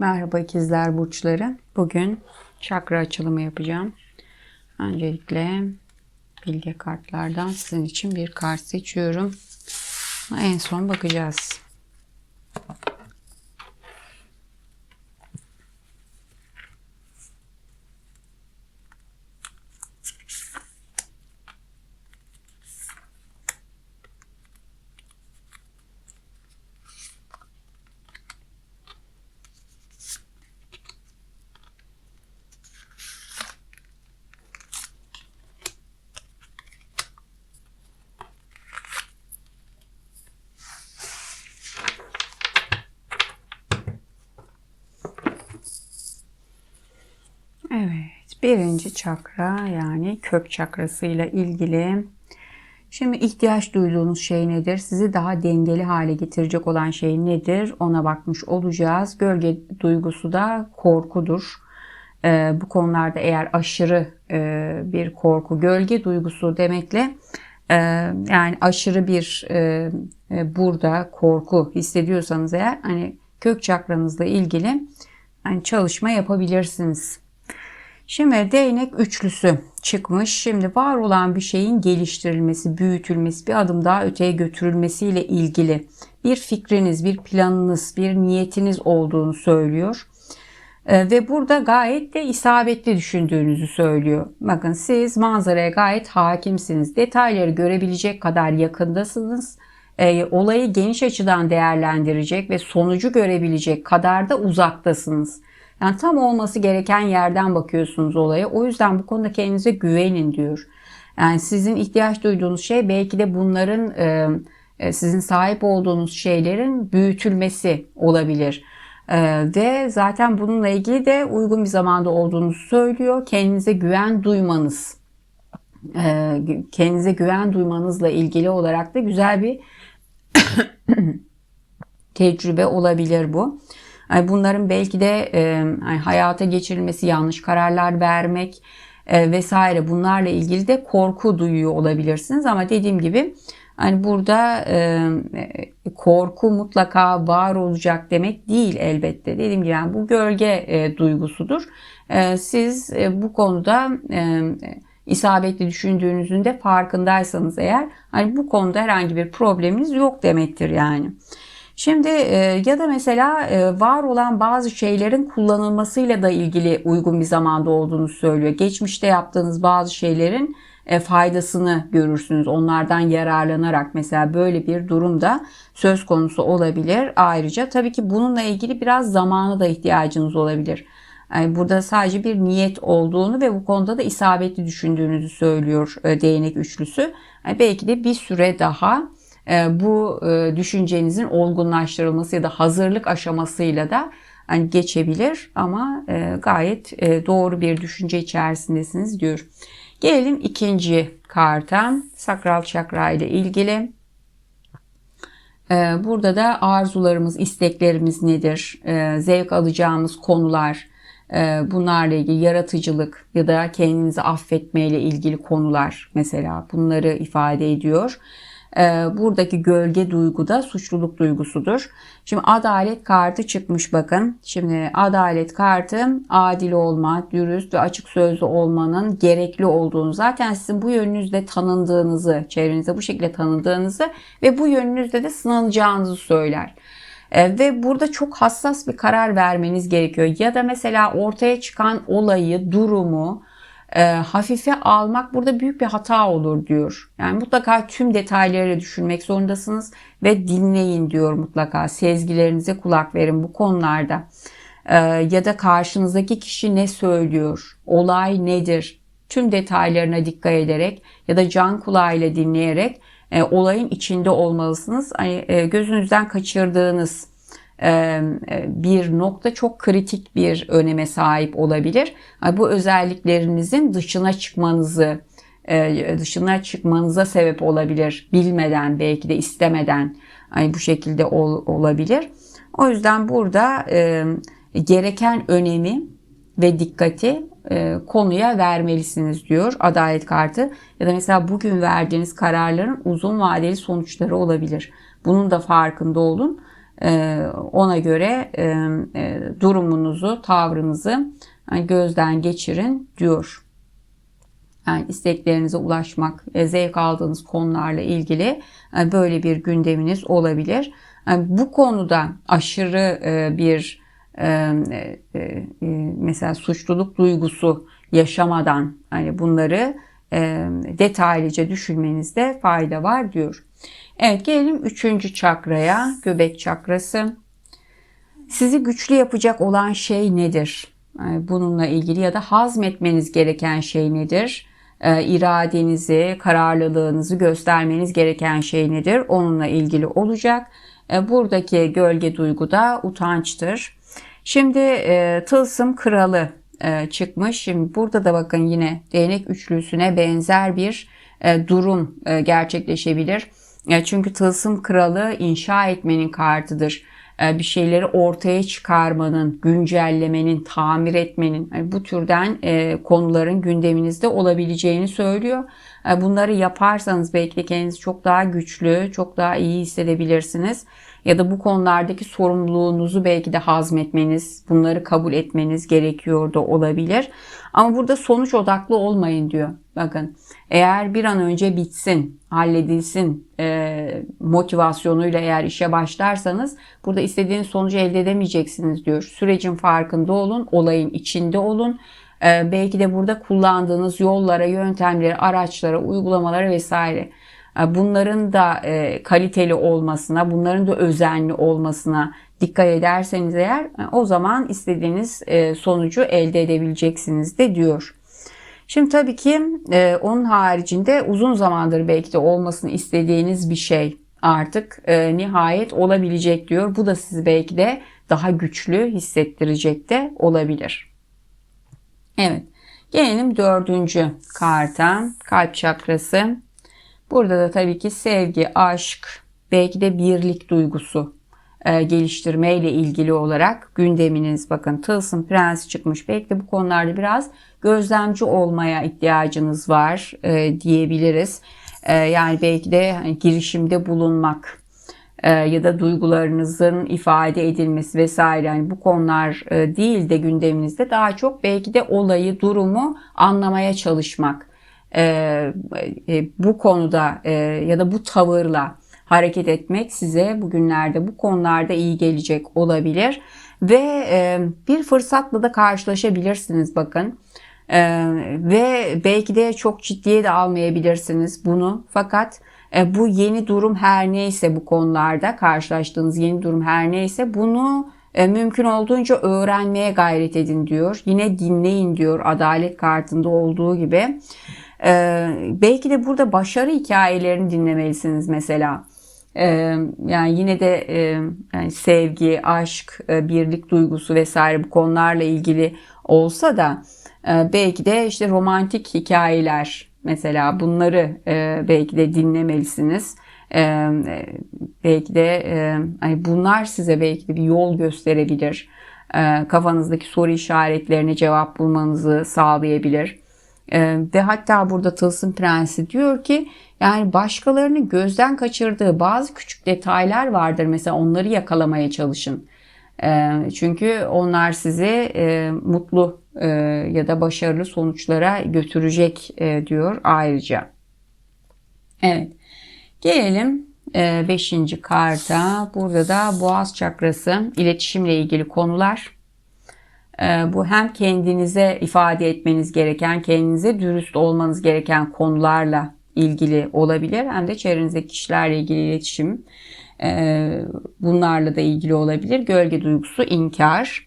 Merhaba ikizler burçları. Bugün çakra açılımı yapacağım. Öncelikle bilge kartlardan sizin için bir kart seçiyorum. En son bakacağız. Evet, birinci çakra yani kök çakrasıyla ilgili. Şimdi ihtiyaç duyduğunuz şey nedir? Sizi daha dengeli hale getirecek olan şey nedir? Ona bakmış olacağız. Gölge duygusu da korkudur. Ee, bu konularda eğer aşırı e, bir korku, gölge duygusu demekle e, yani aşırı bir e, e, burada korku hissediyorsanız eğer hani kök çakranızla ilgili yani çalışma yapabilirsiniz. Şimdi değnek üçlüsü çıkmış. Şimdi var olan bir şeyin geliştirilmesi, büyütülmesi, bir adım daha öteye götürülmesiyle ilgili bir fikriniz, bir planınız, bir niyetiniz olduğunu söylüyor. Ee, ve burada gayet de isabetli düşündüğünüzü söylüyor. Bakın siz manzaraya gayet hakimsiniz. Detayları görebilecek kadar yakındasınız. Ee, olayı geniş açıdan değerlendirecek ve sonucu görebilecek kadar da uzaktasınız. Yani tam olması gereken yerden bakıyorsunuz olaya. O yüzden bu konuda kendinize güvenin diyor. Yani sizin ihtiyaç duyduğunuz şey belki de bunların e, e, sizin sahip olduğunuz şeylerin büyütülmesi olabilir. E, ve zaten bununla ilgili de uygun bir zamanda olduğunuzu söylüyor. Kendinize güven duymanız, kendinize güven duymanızla ilgili olarak da güzel bir tecrübe olabilir bu. Bunların belki de hayata geçirilmesi, yanlış kararlar vermek vesaire bunlarla ilgili de korku duyuyor olabilirsiniz. Ama dediğim gibi hani burada korku mutlaka var olacak demek değil elbette. Dediğim gibi yani bu gölge duygusudur. Siz bu konuda isabetli düşündüğünüzün de farkındaysanız eğer hani bu konuda herhangi bir probleminiz yok demektir yani. Şimdi e, ya da mesela e, var olan bazı şeylerin kullanılmasıyla da ilgili uygun bir zamanda olduğunu söylüyor. Geçmişte yaptığınız bazı şeylerin e, faydasını görürsünüz. Onlardan yararlanarak mesela böyle bir durumda söz konusu olabilir. Ayrıca tabii ki bununla ilgili biraz zamana da ihtiyacınız olabilir. Yani burada sadece bir niyet olduğunu ve bu konuda da isabetli düşündüğünüzü söylüyor değnek üçlüsü. Yani belki de bir süre daha bu e, düşüncenizin olgunlaştırılması ya da hazırlık aşamasıyla da hani geçebilir ama e, gayet doğru bir düşünce içerisindesiniz diyor. Gelelim ikinci karta sakral çakra ile ilgili. Burada da arzularımız, isteklerimiz nedir? Zevk alacağımız konular, bunlarla ilgili yaratıcılık ya da kendinizi affetmeyle ilgili konular mesela bunları ifade ediyor. Ee, buradaki gölge duygu da suçluluk duygusudur. Şimdi adalet kartı çıkmış bakın. Şimdi adalet kartı adil olma, dürüst ve açık sözlü olmanın gerekli olduğunu zaten sizin bu yönünüzde tanındığınızı, çevrenizde bu şekilde tanındığınızı ve bu yönünüzde de sınanacağınızı söyler. Ee, ve burada çok hassas bir karar vermeniz gerekiyor. Ya da mesela ortaya çıkan olayı, durumu, e, hafife almak burada büyük bir hata olur diyor. Yani mutlaka tüm detayları düşünmek zorundasınız ve dinleyin diyor mutlaka. Sezgilerinize kulak verin bu konularda. E, ya da karşınızdaki kişi ne söylüyor? Olay nedir? Tüm detaylarına dikkat ederek ya da can kulağıyla dinleyerek e, olayın içinde olmalısınız. Hani e, gözünüzden kaçırdığınız bir nokta çok kritik bir öneme sahip olabilir. Bu özelliklerinizin dışına çıkmanızı dışına çıkmanıza sebep olabilir. Bilmeden belki de istemeden bu şekilde ol, olabilir. O yüzden burada gereken önemi ve dikkati konuya vermelisiniz diyor adalet kartı. Ya da mesela bugün verdiğiniz kararların uzun vadeli sonuçları olabilir. Bunun da farkında olun. E, ona göre e, e, durumunuzu, tavrınızı yani gözden geçirin diyor. Yani isteklerinize ulaşmak, e, zevk aldığınız konularla ilgili e, böyle bir gündeminiz olabilir. Yani bu konuda aşırı e, bir e, e, e, mesela suçluluk duygusu yaşamadan hani bunları e, detaylıca düşünmenizde fayda var diyor. Evet gelelim üçüncü çakraya, göbek çakrası. Sizi güçlü yapacak olan şey nedir? Yani bununla ilgili ya da hazmetmeniz gereken şey nedir? E, iradenizi, kararlılığınızı göstermeniz gereken şey nedir? Onunla ilgili olacak. E, buradaki gölge duygu da utançtır. Şimdi e, tılsım kralı e, çıkmış. Şimdi burada da bakın yine değnek üçlüsüne benzer bir e, durum gerçekleşebilir. E, çünkü tılsım kralı inşa etmenin kartıdır. E, bir şeyleri ortaya çıkarmanın, güncellemenin, tamir etmenin yani bu türden e, konuların gündeminizde olabileceğini söylüyor. E, bunları yaparsanız belki kendinizi çok daha güçlü, çok daha iyi hissedebilirsiniz ya da bu konulardaki sorumluluğunuzu belki de hazmetmeniz, bunları kabul etmeniz gerekiyor da olabilir. Ama burada sonuç odaklı olmayın diyor. Bakın eğer bir an önce bitsin, halledilsin e, motivasyonuyla eğer işe başlarsanız burada istediğiniz sonucu elde edemeyeceksiniz diyor. Sürecin farkında olun, olayın içinde olun. E, belki de burada kullandığınız yollara, yöntemlere, araçlara, uygulamalara vesaire bunların da e, kaliteli olmasına, bunların da özenli olmasına dikkat ederseniz eğer e, o zaman istediğiniz sonucu elde edebileceksiniz de diyor. Şimdi tabii ki onun haricinde uzun zamandır belki de olmasını istediğiniz bir şey artık nihayet olabilecek diyor. Bu da sizi belki de daha güçlü hissettirecek de olabilir. Evet. Gelelim dördüncü karta. Kalp çakrası. Burada da tabii ki sevgi, aşk, belki de birlik duygusu e, geliştirme ile ilgili olarak gündeminiz bakın Tılsım Prens çıkmış. Belki de bu konularda biraz gözlemci olmaya ihtiyacınız var e, diyebiliriz. E, yani belki de hani, girişimde bulunmak e, ya da duygularınızın ifade edilmesi vesaire yani bu konular e, değil de gündeminizde daha çok belki de olayı, durumu anlamaya çalışmak e, e, bu konuda e, ya da bu tavırla hareket etmek size bugünlerde bu konularda iyi gelecek olabilir ve e, bir fırsatla da karşılaşabilirsiniz bakın. Ee, ve belki de çok ciddiye de almayabilirsiniz bunu. Fakat e, bu yeni durum her neyse bu konularda karşılaştığınız yeni durum her neyse bunu e, mümkün olduğunca öğrenmeye gayret edin diyor. Yine dinleyin diyor adalet kartında olduğu gibi. Ee, belki de burada başarı hikayelerini dinlemelisiniz mesela. Ee, yani yine de e, yani sevgi, aşk, e, birlik duygusu vesaire bu konularla ilgili olsa da e, belki de işte romantik hikayeler mesela bunları e, belki de dinlemelisiniz. E, belki de e, hani bunlar size belki de bir yol gösterebilir. E, kafanızdaki soru işaretlerine cevap bulmanızı sağlayabilir. Ee, ve hatta burada Tılsım Prensi diyor ki yani başkalarının gözden kaçırdığı bazı küçük detaylar vardır. Mesela onları yakalamaya çalışın. Ee, çünkü onlar sizi e, mutlu e, ya da başarılı sonuçlara götürecek e, diyor ayrıca. Evet. Gelelim 5. karta. Burada da boğaz çakrası iletişimle ilgili konular. Ee, bu hem kendinize ifade etmeniz gereken, kendinize dürüst olmanız gereken konularla ilgili olabilir. Hem de çevrenizdeki kişilerle ilgili iletişim ee, bunlarla da ilgili olabilir. Gölge duygusu, inkar.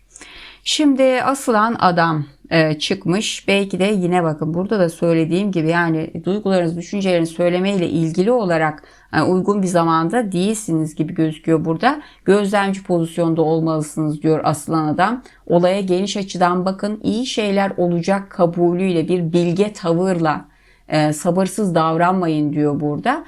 Şimdi asılan adam e, çıkmış. Belki de yine bakın burada da söylediğim gibi yani duygularınız, düşünceleriniz söylemeyle ilgili olarak yani uygun bir zamanda değilsiniz gibi gözüküyor burada. Gözlemci pozisyonda olmalısınız diyor aslan adam. Olaya geniş açıdan bakın. iyi şeyler olacak kabulüyle bir bilge tavırla e, sabırsız davranmayın diyor burada.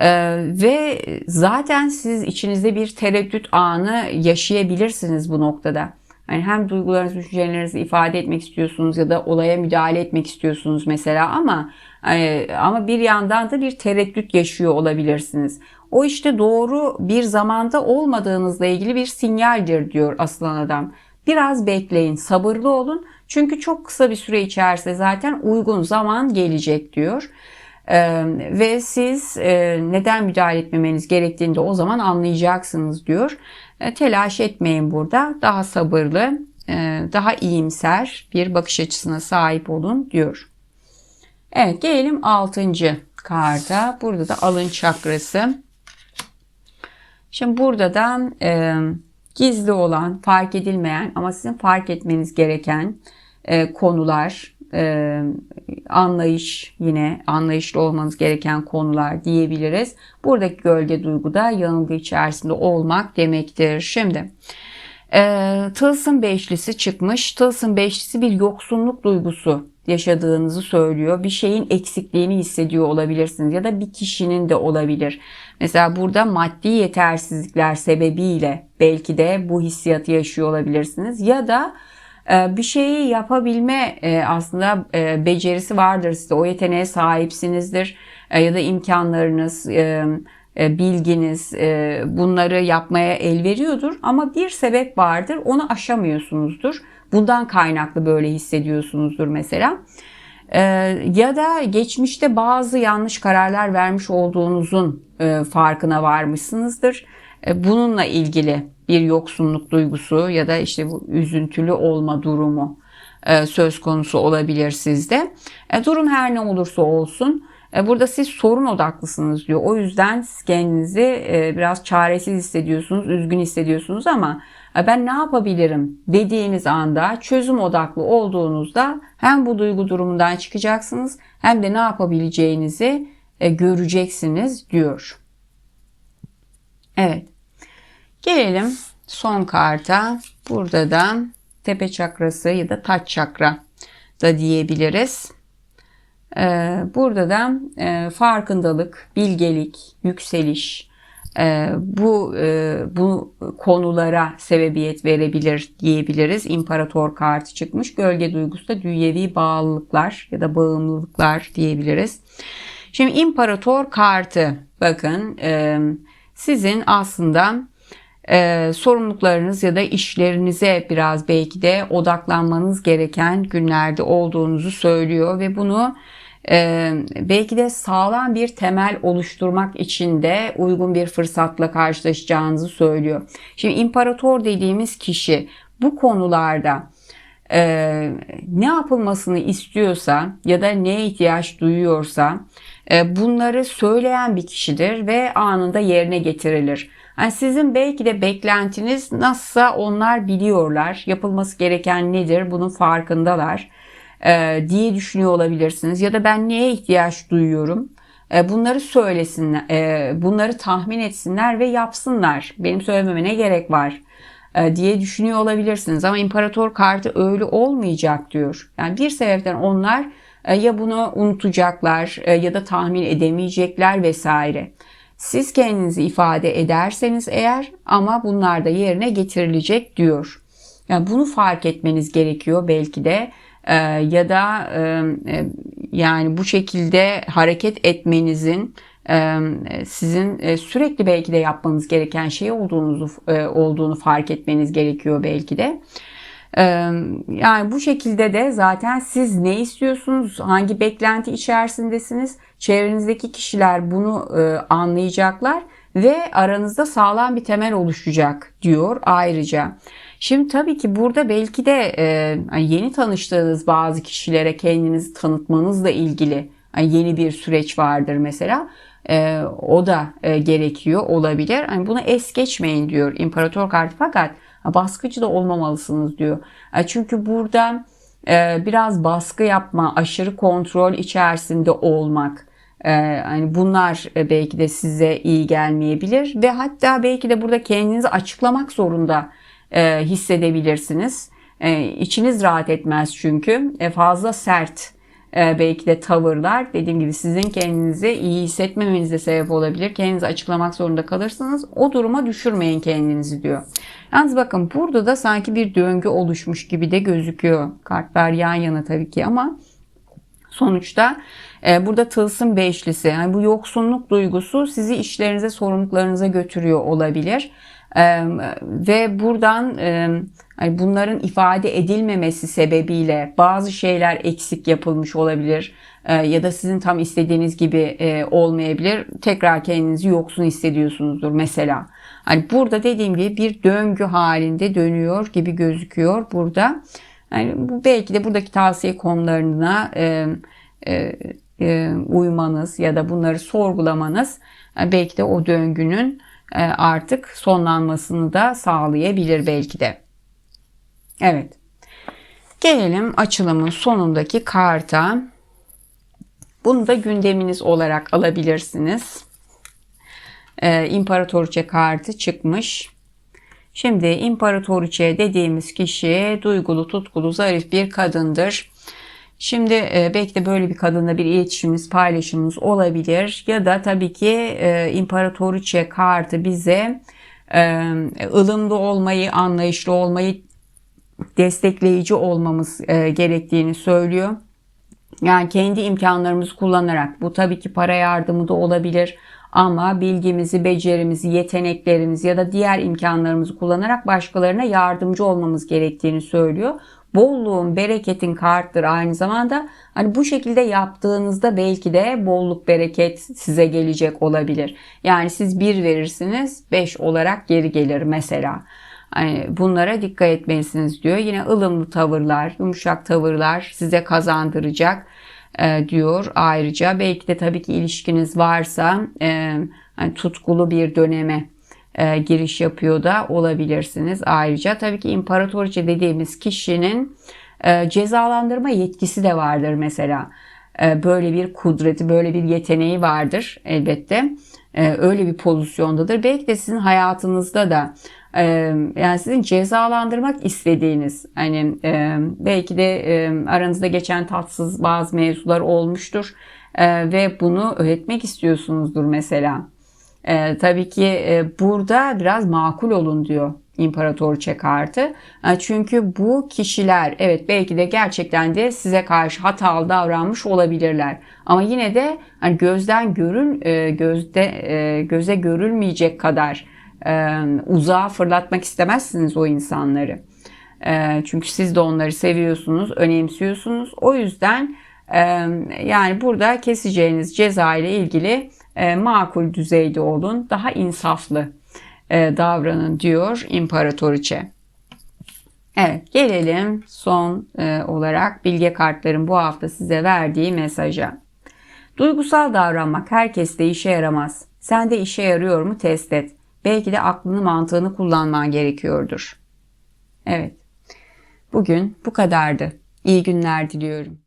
Ee, ve zaten siz içinizde bir tereddüt anı yaşayabilirsiniz bu noktada. Yani hem duygularınızı, düşüncelerinizi ifade etmek istiyorsunuz ya da olaya müdahale etmek istiyorsunuz mesela ama e, ama bir yandan da bir tereddüt yaşıyor olabilirsiniz. O işte doğru bir zamanda olmadığınızla ilgili bir sinyaldir diyor aslan adam. Biraz bekleyin, sabırlı olun. Çünkü çok kısa bir süre içerisinde zaten uygun zaman gelecek diyor. Ee, ve siz e, neden müdahale etmemeniz gerektiğini de o zaman anlayacaksınız diyor. E, telaş etmeyin burada. Daha sabırlı, e, daha iyimser bir bakış açısına sahip olun diyor. Evet gelelim 6. karta. Burada da alın çakrası. Şimdi burada da e, gizli olan, fark edilmeyen ama sizin fark etmeniz gereken e, konular, e, anlayış yine anlayışlı olmanız gereken konular diyebiliriz. Buradaki gölge duygu da yanılgı içerisinde olmak demektir. Şimdi e, tılsım beşlisi çıkmış. Tılsım beşlisi bir yoksunluk duygusu yaşadığınızı söylüyor. Bir şeyin eksikliğini hissediyor olabilirsiniz ya da bir kişinin de olabilir. Mesela burada maddi yetersizlikler sebebiyle belki de bu hissiyatı yaşıyor olabilirsiniz ya da bir şeyi yapabilme e, aslında e, becerisi vardır sizde. O yeteneğe sahipsinizdir ya da imkanlarınız, bilginiz bunları yapmaya el veriyordur ama bir sebep vardır onu aşamıyorsunuzdur. Bundan kaynaklı böyle hissediyorsunuzdur mesela. Ee, ya da geçmişte bazı yanlış kararlar vermiş olduğunuzun e, farkına varmışsınızdır. E, bununla ilgili bir yoksunluk duygusu ya da işte bu üzüntülü olma durumu e, söz konusu olabilir sizde. E, durum her ne olursa olsun e, burada siz sorun odaklısınız diyor. O yüzden siz kendinizi biraz çaresiz hissediyorsunuz, üzgün hissediyorsunuz ama ben ne yapabilirim dediğiniz anda çözüm odaklı olduğunuzda hem bu duygu durumundan çıkacaksınız hem de ne yapabileceğinizi göreceksiniz diyor. Evet. Gelelim son karta. Burada da tepe çakrası ya da taç çakra da diyebiliriz. Ee, burada da e, farkındalık, bilgelik, yükseliş e, bu e, bu konulara sebebiyet verebilir diyebiliriz. İmparator kartı çıkmış. Gölge duygusu da dünyevi bağlılıklar ya da bağımlılıklar diyebiliriz. Şimdi imparator kartı bakın sizin aslında sorumluluklarınız ya da işlerinize biraz belki de odaklanmanız gereken günlerde olduğunuzu söylüyor ve bunu ee, belki de sağlam bir temel oluşturmak için de uygun bir fırsatla karşılaşacağınızı söylüyor. Şimdi imparator dediğimiz kişi bu konularda e, ne yapılmasını istiyorsa ya da neye ihtiyaç duyuyorsa e, bunları söyleyen bir kişidir ve anında yerine getirilir. Yani sizin belki de beklentiniz nasılsa onlar biliyorlar. Yapılması gereken nedir? Bunun farkındalar e, diye düşünüyor olabilirsiniz. Ya da ben neye ihtiyaç duyuyorum? E, bunları söylesinler, e, bunları tahmin etsinler ve yapsınlar. Benim söylememe ne gerek var? Diye düşünüyor olabilirsiniz. Ama imparator kartı öyle olmayacak diyor. Yani bir sebepten onlar ya bunu unutacaklar ya da tahmin edemeyecekler vesaire. Siz kendinizi ifade ederseniz eğer ama bunlar da yerine getirilecek diyor. Yani bunu fark etmeniz gerekiyor belki de ee, ya da e, e, yani bu şekilde hareket etmenizin e, sizin sürekli belki de yapmanız gereken şey olduğunuzu olduğunu fark etmeniz gerekiyor belki de. Yani bu şekilde de zaten siz ne istiyorsunuz, hangi beklenti içerisindesiniz, çevrenizdeki kişiler bunu anlayacaklar ve aranızda sağlam bir temel oluşacak diyor ayrıca. Şimdi tabii ki burada belki de e, yeni tanıştığınız bazı kişilere kendinizi tanıtmanızla ilgili yeni bir süreç vardır mesela. E, o da e, gerekiyor olabilir. Yani bunu es geçmeyin diyor İmparator kartı fakat baskıcı da olmamalısınız diyor. Çünkü burada biraz baskı yapma, aşırı kontrol içerisinde olmak, yani bunlar belki de size iyi gelmeyebilir ve hatta belki de burada kendinizi açıklamak zorunda e, hissedebilirsiniz. E, içiniz rahat etmez çünkü e, fazla sert e, belki de tavırlar dediğim gibi sizin kendinizi iyi hissetmemenize sebep olabilir. Kendinizi açıklamak zorunda kalırsınız. O duruma düşürmeyin kendinizi diyor. Yalnız bakın burada da sanki bir döngü oluşmuş gibi de gözüküyor. Kartlar yan yana tabii ki ama sonuçta e, burada tılsım beşlisi yani bu yoksunluk duygusu sizi işlerinize sorumluluklarınıza götürüyor olabilir. Ve buradan hani bunların ifade edilmemesi sebebiyle bazı şeyler eksik yapılmış olabilir e, ya da sizin tam istediğiniz gibi e, olmayabilir. Tekrar kendinizi yoksun hissediyorsunuzdur mesela. Hani burada dediğim gibi bir döngü halinde dönüyor gibi gözüküyor burada. Yani bu belki de buradaki tavsiye konularına e, e, uymanız ya da bunları sorgulamanız e, belki de o döngünün artık sonlanmasını da sağlayabilir belki de. Evet. Gelelim açılımın sonundaki karta. Bunu da gündeminiz olarak alabilirsiniz. Ee, İmparatoriçe kartı çıkmış. Şimdi İmparatoriçe dediğimiz kişi duygulu, tutkulu, zarif bir kadındır. Şimdi e, belki de böyle bir kadınla bir iletişimimiz, paylaşımımız olabilir. Ya da tabii ki e, İmparatoriçe kartı bize e, ılımlı olmayı, anlayışlı olmayı, destekleyici olmamız e, gerektiğini söylüyor. Yani kendi imkanlarımızı kullanarak bu tabii ki para yardımı da olabilir ama bilgimizi, becerimizi, yeteneklerimizi ya da diğer imkanlarımızı kullanarak başkalarına yardımcı olmamız gerektiğini söylüyor. Bolluğun, bereketin karttır aynı zamanda. Hani bu şekilde yaptığınızda belki de bolluk, bereket size gelecek olabilir. Yani siz bir verirsiniz, beş olarak geri gelir mesela. Hani bunlara dikkat etmelisiniz diyor. Yine ılımlı tavırlar, yumuşak tavırlar size kazandıracak e, diyor. Ayrıca belki de tabii ki ilişkiniz varsa e, hani tutkulu bir döneme e, giriş yapıyor da olabilirsiniz. Ayrıca tabii ki imparatoriçe dediğimiz kişinin e, cezalandırma yetkisi de vardır mesela. E, böyle bir kudreti, böyle bir yeteneği vardır elbette. E, öyle bir pozisyondadır. Belki de sizin hayatınızda da e, yani sizin cezalandırmak istediğiniz hani e, belki de e, aranızda geçen tatsız bazı mevzular olmuştur ve bunu öğretmek istiyorsunuzdur mesela. E, tabii ki e, burada biraz makul olun diyor İmparatoriçe kartı. E, çünkü bu kişiler evet belki de gerçekten de size karşı hatalı davranmış olabilirler. Ama yine de hani gözden görün e, gözde e, göze görülmeyecek kadar e, uzağa fırlatmak istemezsiniz o insanları. Çünkü siz de onları seviyorsunuz, önemsiyorsunuz. O yüzden yani burada keseceğiniz ceza ile ilgili makul düzeyde olun, daha insaflı e, davranın diyor imparatoriçe. Evet gelelim son e, olarak bilge kartların bu hafta size verdiği mesaja. Duygusal davranmak herkeste işe yaramaz. Sen de işe yarıyor mu test et. Belki de aklını mantığını kullanman gerekiyordur. Evet. Bugün bu kadardı. İyi günler diliyorum.